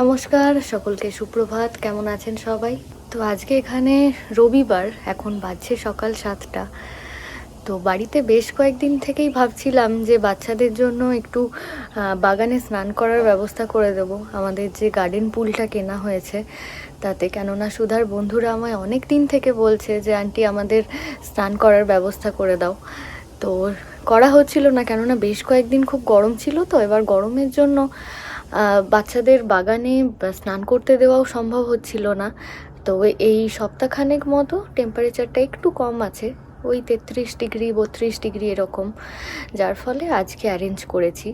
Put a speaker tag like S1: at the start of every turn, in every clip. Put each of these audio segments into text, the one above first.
S1: নমস্কার, সকলকে সুপ্রভাত। কেমন আছেন সবাই? তো আজকে এখানে রবিবার, এখন বাজছে সকাল সাতটা। তো বাড়িতে বেশ কয়েকদিন থেকেই ভাবছিলাম যে বাচ্চাদের জন্য একটু বাগানে স্নান করার ব্যবস্থা করে দেব। আমাদের যে গার্ডেন পুলটা কেনা হয়েছে, তাতে কেননা সুধার বন্ধুরা আমায় অনেক দিন থেকে বলছে যে, আন্টি, আমাদের স্নান করার ব্যবস্থা করে দাও। তো করা হচ্ছিল না, কেননা বেশ কয়েকদিন খুব গরম ছিল তো, এবার গরমের জন্য বাচ্চাদের বাগানে স্নান করতে দেওয়াও সম্ভব হচ্ছিল না। তো এই সপ্তাহখানেক মতো টেম্পারেচারটা একটু কম আছে, ওই তেত্রিশ ডিগ্রি, বত্রিশ ডিগ্রি এরকম। যার ফলে আজকে অ্যারেঞ্জ করেছি।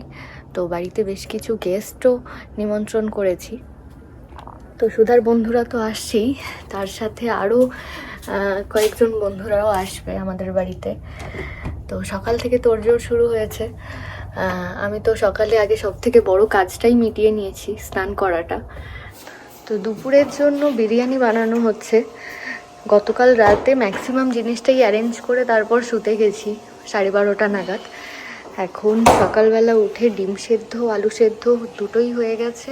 S1: তো বাড়িতে বেশ কিছু গেস্টও নিমন্ত্রণ করেছি। তো সুধার বন্ধুরা তো আসছেই, তার সাথে আরও কয়েকজন বন্ধুরাও আসবে আমাদের বাড়িতে। তো সকাল থেকে তোড়জোড় শুরু হয়েছে। আমি তো সকালে আগে সব থেকে বড় কাজটাই মিটিয়ে নিয়েছি, স্নান করাটা। তো দুপুরের জন্য বিরিয়ানি বানানো হচ্ছে। গতকাল রাতে ম্যাক্সিমাম জিনিসটাই অ্যারেঞ্জ করে তারপর শুতে গেছি, সাড়ে বারোটা নাগাদ। এখন সকালবেলা উঠে ডিম সেদ্ধ, আলু সেদ্ধ দুটোই হয়ে গেছে।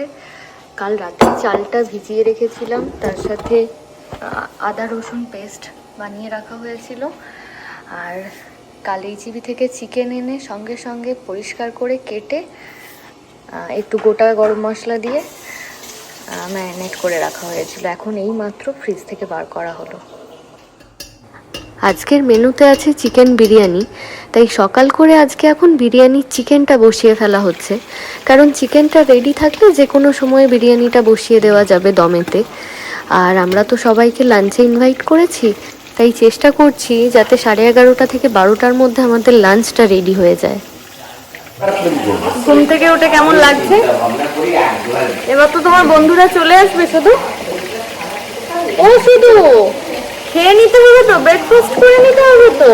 S1: কাল রাতে চালটা ভিজিয়ে রেখেছিলাম, তার সাথে আদা রসুন পেস্ট বানিয়ে রাখা হয়েছিল। আর কাল এইচিবি থেকে চিকেন এনে সঙ্গে সঙ্গে পরিষ্কার করে কেটে একটু গোটা গরম মশলা দিয়ে ম্যারিনেট করে রাখা হয়েছিল। এখন এই মাত্র ফ্রিজ থেকে বার করা হলো। আজকের মেনুতে আছে চিকেন বিরিয়ানি। তাই সকাল করে আজকে এখন বিরিয়ানির চিকেনটা বসিয়ে ফেলা হচ্ছে। কারণ চিকেনটা রেডি থাকলে যে কোনো সময় বিরিয়ানিটা বসিয়ে দেওয়া যাবে দমেতে। আর আমরা তো সবাইকে লাঞ্চে ইনভাইট করেছি তাই চেষ্টা করছি যাতে সাড়ে এগারোটা থেকে বারোটার মধ্যে আমাদের লাঞ্চটা রেডি হয়ে যায়। ঘুম থেকে উঠে কেমন লাগছে? এবার তো তোমার বন্ধুরা চলে আসবে শুধু। ও শুধু? খেয়ে নিতে হবে তো ব্রেকফাস্ট করে নিতে হবে তো।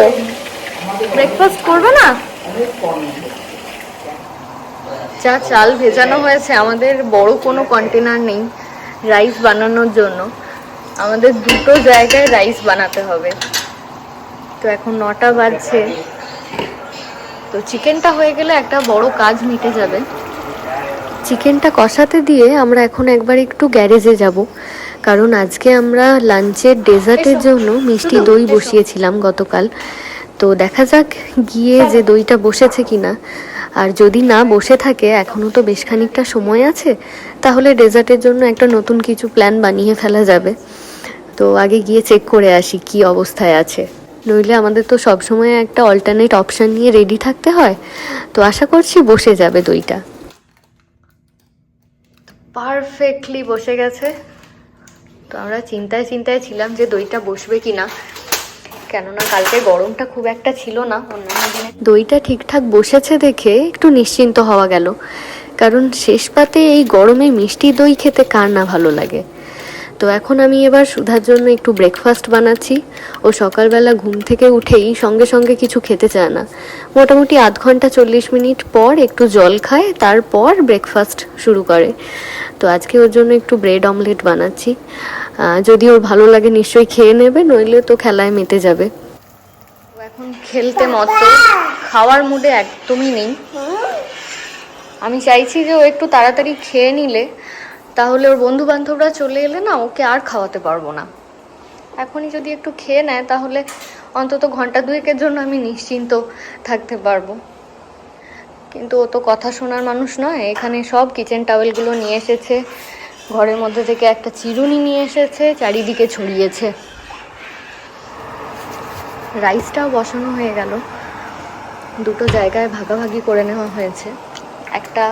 S1: ব্রেকফাস্ট করবে না? যা চাল ভেজানো হয়েছে আমাদের বড় কোনো কন্টেনার নেই রাইস বানানোর জন্য। আমাদের দুটো জায়গায় রাইস বানাতে হবে। তো এখন নটা বাজছে। তো চিকেনটা হয়ে গেলে একটা বড় কাজ মিটে যাবে। চিকেনটা কষাতে দিয়ে আমরা এখন একবার একটু গ্যারেজে যাব। কারণ আজকে আমরা লাঞ্চের ডেজার্টের জন্য মিষ্টি দই বসিয়েছিলাম গতকাল। তো দেখা যাক গিয়ে যে দইটা বসেছে কিনা। আর যদি না বসে থাকে এখনও তো বেশ খানিকটা সময় আছে তাহলে ডেজার্টের জন্য একটা নতুন কিছু প্ল্যান বানিয়ে ফেলা যাবে। তো আগে গিয়ে চেক করে আসি কি অবস্থায় আছে। নইলে আমাদের তো সবসময় একটা অল্টারনেট অপশান নিয়ে রেডি থাকতে হয়। তো আশা করছি বসে যাবে দইটা। পারফেক্টলি বসে গেছে। তো আমরা চিন্তায় চিন্তায় ছিলাম যে দইটা বসবে কিনা। কেননা কালকে গরমটা খুব একটা ছিল না, অন্যান্য দিনে। দইটা ঠিকঠাক বসেছে দেখে একটু নিশ্চিন্ত হওয়া গেল। কারণ শেষ পাতে এই গরমে মিষ্টি দই খেতে কার না ভালো লাগে। তো এখন আমি এবার সুধার জন্য একটু ব্রেকফাস্ট বানাচ্ছি। ও সকালবেলা ঘুম থেকে উঠেই সঙ্গে সঙ্গে কিছু খেতে চায় না। মোটামুটি আধ ঘণ্টা চল্লিশ মিনিট পর একটু জল খায়, তারপর ব্রেকফাস্ট শুরু করে। তো আজকে ওর জন্য একটু ব্রেড অমলেট বানাচ্ছি। যদি ওর ভালো লাগে নিশ্চয়ই খেয়ে নেবে, নইলে তো খেলায় মেতে যাবে। এখন খেলতে মতো খাওয়ার মুডে একদমই নেই। আমি চাইছি যে ও একটু তাড়াতাড়ি খেয়ে নিলে তাহলে ওর বন্ধু বান্ধবরা চলে এলে না ওকে আর খাওয়াতে পারব না। এখনই যদি একটু খেয়ে নেয়, তাহলে অন্তত ঘণ্টা দুয়েকের জন্য আমি নিশ্চিন্ত থাকতে পারব। কিন্তু ও তো কথা শোনার মানুষ নয়, এখানে সব কিচেন টাওয়েলগুলো নিয়ে এসেছে। ঘরের মধ্যে থেকে একটা চিরুনি নিয়ে এসেছে, চারিদিকে ছড়িয়েছে। রাইসটাও বসানো হয়ে গেল। দুটো জায়গায় ভাগাভাগি করে নেওয়া হয়েছে। একটা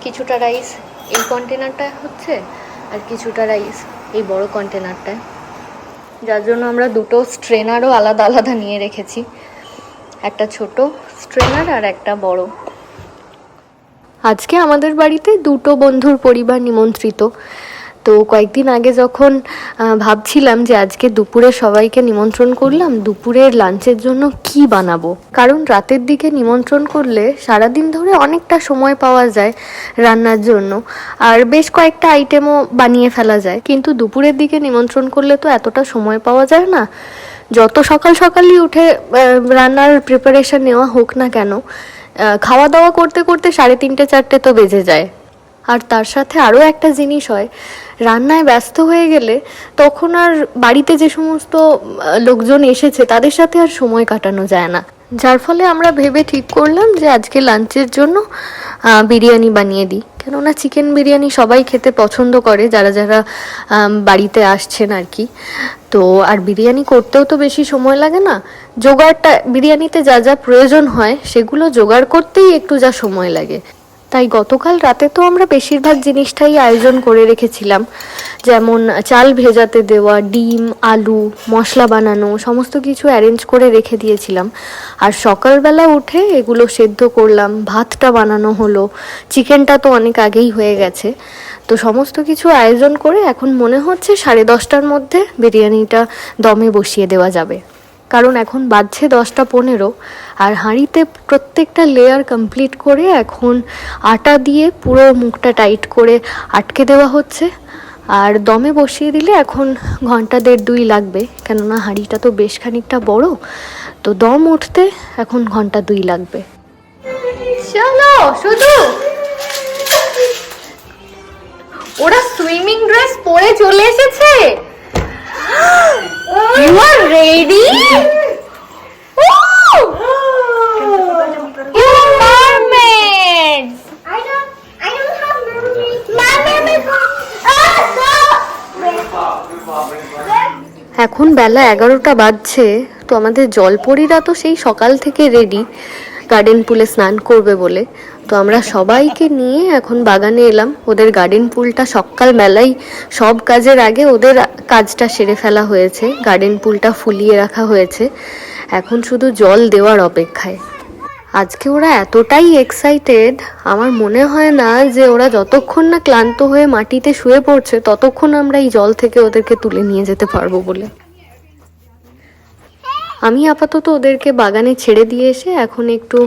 S1: কিছুটা রাইস এই কন্টেনারটা হচ্ছে আর কিছুটা রাইস এই বড় কন্টেনারটায় যার জন্য আমরা দুটো স্ট্রেনারও আলাদা আলাদা নিয়ে রেখেছি। একটা ছোট স্ট্রেনার আর একটা বড়। আজকে আমাদের বাড়িতে দুটো বন্ধুর পরিবার নিমন্ত্রিত। তো কয়েকদিন আগে যখন ভাবছিলাম যে আজকে দুপুরে সবাইকে নিমন্ত্রণ করলাম, দুপুরের লাঞ্চের জন্য কি বানাবো? কারণ রাতের দিকে নিমন্ত্রণ করলে সারাদিন ধরে অনেকটা সময় পাওয়া যায় রান্নার জন্য। আর বেশ কয়েকটা আইটেমও বানিয়ে ফেলা যায়। কিন্তু দুপুরের দিকে নিমন্ত্রণ করলে তো এতটা সময় পাওয়া যায় না। যত সকাল সকালই উঠে রান্নার প্রিপারেশন নেওয়া হোক না কেন খাওয়া দাওয়া করতে করতে সাড়ে তিনটে চারটে তো বেজে যায়। আর তার সাথে আরও একটা জিনিস হয় রান্নায় ব্যস্ত হয়ে গেলে তখন আর বাড়িতে যে সমস্ত লোকজন এসেছে তাদের সাথে আর সময় কাটানো যায় না। যার ফলে আমরা ভেবে ঠিক করলাম যে আজকে লাঞ্চের জন্য বিরিয়ানি বানিয়ে দিই। কেননা চিকেন বিরিয়ানি সবাই খেতে পছন্দ করে, যারা যারা বাড়িতে আসছেন আর কি। তো আর বিরিয়ানি করতেও তো বেশি সময় লাগে না। জোগাড়টা, বিরিয়ানিতে যা যা প্রয়োজন হয়, সেগুলো জোগাড় করতেই একটু যা সময় লাগে। তাই গতকাল রাতে তো আমরা বেশিরভাগ জিনিসটাই আয়োজন করে রেখেছিলাম। যেমন চাল ভেজাতে দেওয়া, ডিম, আলু, মশলা বানানো, সমস্ত কিছু অ্যারেঞ্জ করে রেখে দিয়েছিলাম। আর সকালবেলা উঠে এগুলো সেদ্ধ করলাম, ভাতটা বানানো হলো, চিকেনটা তো অনেক আগেই হয়ে গেছে। তো সমস্ত কিছু আয়োজন করে এখন মনে হচ্ছে সাড়ে দশটার মধ্যে বিরিয়ানিটা দমে বসিয়ে দেওয়া যাবে। কারণ এখন বাজছে দশটা পনেরো আর হাঁড়িতে প্রত্যেকটা লেয়ার কমপ্লিট করে এখন আটা দিয়ে পুরো মুখটা টাইট করে আটকে দেওয়া হচ্ছে। আর দমে বসিয়ে দিলে এখন ঘণ্টা দেড় দুই লাগবে, কেননা হাঁড়িটা তো বেশ খানিকটা বড়, তো দম উঠতে এখন ঘণ্টা দুই লাগবে। চলো, শুধু। ওরা সুইমিং ড্রেস পরে চলে এসেছে। You are ready? এখন বেলা এগারোটা বাজছে, তো আমাদের জলপরীরা তো সেই সকাল থেকে রেডি গার্ডেন পুলে স্নান করবে বলে। তো আমরা সবাইকে নিয়ে এখন বাগানে এলাম। ওদের গার্ডেন পুলটা সকাল মেলাই সব কাজের আগে ওদের কাজটা সেরে ফেলা হয়েছে। গার্ডেন পুলটা ফুলিয়ে রাখা হয়েছে। এখন শুধু জল দেওয়ার অপেক্ষায়। আজকে ওরা এতটাই এক্সাইটেড আমার মনে হয় না যে ওরা যতক্ষণ না ক্লান্ত হয়ে মাটিতে শুয়ে পড়ছে, ততক্ষণ আমরা এই জল থেকে ওদেরকে তুলে নিয়ে যেতে পারব বলে। আমি আপাতত ওদেরকে বাগানে ছেড়ে দিয়ে এসে এখন একটু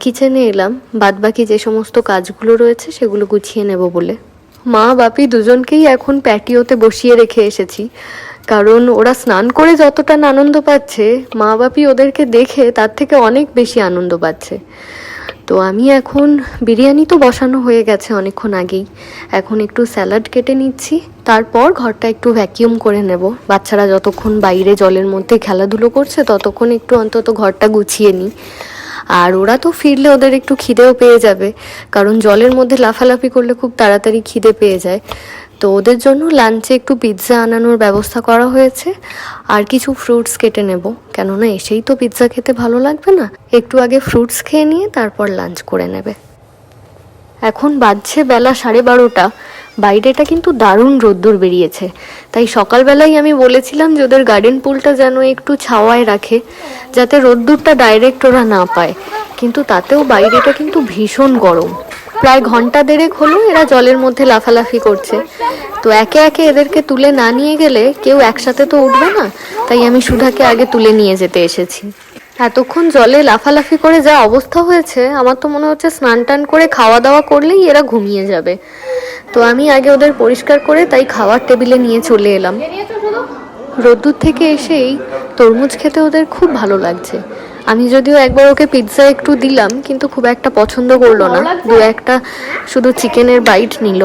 S1: কিচেনে এলাম। বাদবাকি যে সমস্ত কাজগুলো রয়েছে সেগুলো গুছিয়ে নেব বলে। মা, বাপি দুজনকেই এখন প্যাটিওতে বসিয়ে রেখে এসেছি। কারণ ওরা স্নান করে যতটা আনন্দ পাচ্ছে, মা, বাপি ওদেরকে দেখে তার থেকে অনেক বেশি আনন্দ পাচ্ছে। তো আমি এখন বিরিয়ানি তো বসানো হয়ে গেছে অনেকক্ষণ আগেই। এখন একটু স্যালাড কেটে নিচ্ছি, তারপর ঘরটা একটু ভ্যাকিউম করে নেব। বাচ্চারা যতক্ষণ বাইরে জলের মধ্যে খেলাধুলো করছে, ততক্ষণ একটু অন্তত ঘরটা গুছিয়ে নিই। আর ওরা তো ফিরলে ওদের একটু খিদেও পেয়ে যাবে, কারণ জলের মধ্যে লাফালাফি করলে খুব তাড়াতাড়ি খিদে পেয়ে যায়। তো ওদের জন্য লাঞ্চে একটু পিৎজা আনানোর ব্যবস্থা করা হয়েছে। আর কিছু ফ্রুটস কেটে নেব। কেননা এসেই তো পিৎজা খেতে ভালো লাগবে না। একটু আগে ফ্রুটস খেয়ে নিয়ে তারপর লাঞ্চ করে নেবে। এখন বাজছে বেলা সাড়ে বারোটা। বাইরেটা কিন্তু দারুণ রোদ্দুর বেরিয়েছে। তাই সকালবেলাই আমি বলেছিলাম যে ওদের গার্ডেন পুলটা যেন একটু ছাওয়ায় রাখে, যাতে রোদ্দুরটা ডাইরেক্ট ওরা না পায়। কিন্তু তাতেও বাইরেটা কিন্তু ভীষণ গরম। প্রায় ঘণ্টা দেড়েক হলো এরা জলের মধ্যে লাফালাফি করছে। তো একে একে এদেরকে তুলে না নিয়ে গেলে কেউ একসাথে তো উঠবে না, তাই আমি সুধাকে আগে তুলে নিয়ে যেতে এসেছি। এতক্ষণ জলে লাফালাফি করে যা অবস্থা হয়েছে, আমার তো মনে হচ্ছে স্নান টান করে খাওয়া দাওয়া করলেই এরা ঘুমিয়ে যাবে। তো আমি আগে ওদের পরিষ্কার করে তাই খাওয়ার টেবিলে নিয়ে চলে এলাম। রোদ্দুর থেকে এসেই তরমুজ খেতে ওদের খুব ভালো লাগছে। আমি যদিও একবার ওকে পিৎজা একটু দিলাম কিন্তু খুব একটা পছন্দ করল না। দু একটা শুধু চিকেনের বাইট নিল।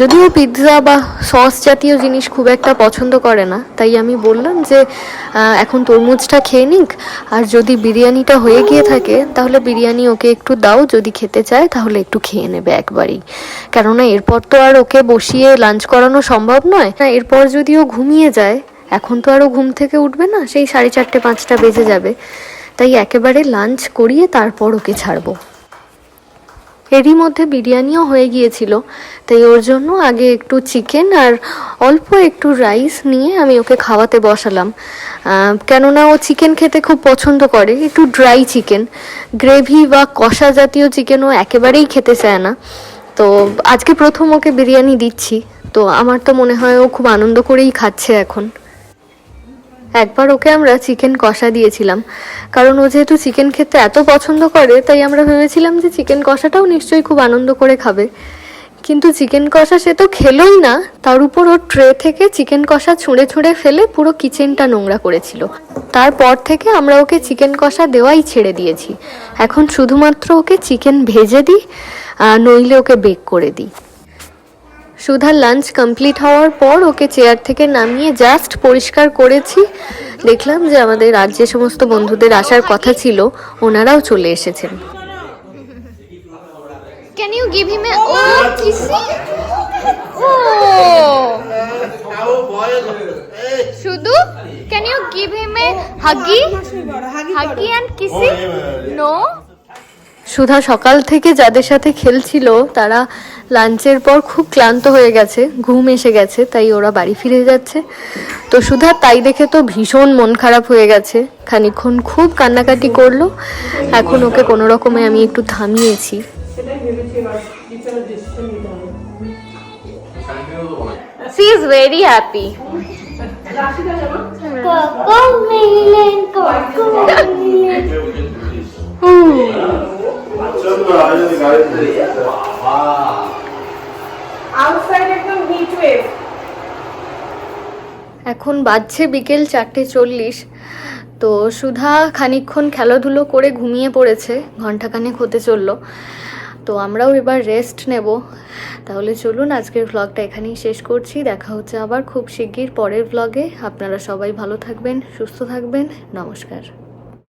S1: যদিও পিৎজা বা সস জাতীয় জিনিস খুব একটা পছন্দ করে না তাই আমি বললাম যে এখন তরমুজটা খেয়ে নিক আর যদি বিরিয়ানিটা হয়ে গিয়ে থাকে তাহলে বিরিয়ানি ওকে একটু দাও যদি খেতে চায় তাহলে একটু খেয়ে নেবে একবারই। কেননা এরপর তো আর ওকে বসিয়ে লাঞ্চ করানো সম্ভব নয়। না এরপর যদি ও ঘুমিয়ে যায় এখন তো আরও ঘুম থেকে উঠবে না সেই সাড়ে চারটে পাঁচটা বেজে যাবে। তাই একেবারে লাঞ্চ করিয়ে তারপর ওকে ছাড়বো। এরই মধ্যে বিরিয়ানিও হয়ে গিয়েছিল, তাই ওর জন্য আগে একটু চিকেন আর অল্প একটু রাইস নিয়ে আমি ওকে খাওয়াতে বসালাম। কেননা ও চিকেন খেতে খুব পছন্দ করে, একটু ড্রাই চিকেন গ্রেভি বা কষা জাতীয় চিকেন ও একেবারেই খেতে চায় না। তো আজকে প্রথম ওকে বিরিয়ানি দিচ্ছি, তো আমার তো মনে হয় ও খুব আনন্দ করেই খাচ্ছে এখন। একবার ওকে আমরা চিকেন কষা দিয়েছিলাম। কারণ ও যেহেতু চিকেন খেতে এত পছন্দ করে, তাই আমরা ভেবেছিলাম যে চিকেন কষাটাও নিশ্চয়ই খুব আনন্দ করে খাবে। কিন্তু চিকেন কষা সে তো খেলোই না, তার উপর ওর ট্রে থেকে চিকেন কষা ছুঁড়ে ছুঁড়ে ফেলে পুরো কিচেনটা নোংরা করেছিল। তারপর থেকে আমরা ওকে চিকেন কষা দেওয়াই ছেড়ে দিয়েছি। এখন শুধুমাত্র ওকে চিকেন ভেজে দিই নইলে ওকে বেক করে দিই। সুধার লাঞ্চ কমপ্লিট হওয়ার পর ওকে চেয়ার থেকে নামিয়ে জাস্ট পরিষ্কার করেছি। দেখলাম যে আমাদের আজ যে সমস্ত বন্ধুদের আসার কথা ছিল ওনারাও চলে এসেছেন।
S2: Can you give him a oh kissing? Oh, Shudu, can you give him a huggy, huggy and kissing?
S1: সুধা সকাল থেকে যাদের সাথে খেলছিল তারা লাঞ্চের পর খুব ক্লান্ত হয়ে গেছে ঘুম এসে গেছে তাই ওরা বাড়ি ফিরে যাচ্ছে। তো সুধা তাই দেখে তো ভীষণ মন খারাপ হয়ে গেছে। খানিক্ষণ খুব কান্নাকাটি করল। এখন ওকে কোনো রকমে আমি একটু থামিয়েছি।
S2: She is very happy.
S3: Coco Milan, Coco Milan.
S1: এখন বাজছে বিকেল চারটে চল্লিশ। তো সুধা খানিকক্ষণ খেলাধুলো করে ঘুমিয়ে পড়েছে ঘন্টাখানেক হতে চলল। তো আমরাও এবার রেস্ট নেব। তাহলে চলুন আজকের ভ্লগটা এখানেই শেষ করছি। দেখা হচ্ছে আবার খুব শিগগির পরের ভ্লগে আপনারা সবাই ভালো থাকবেন, সুস্থ থাকবেন। নমস্কার।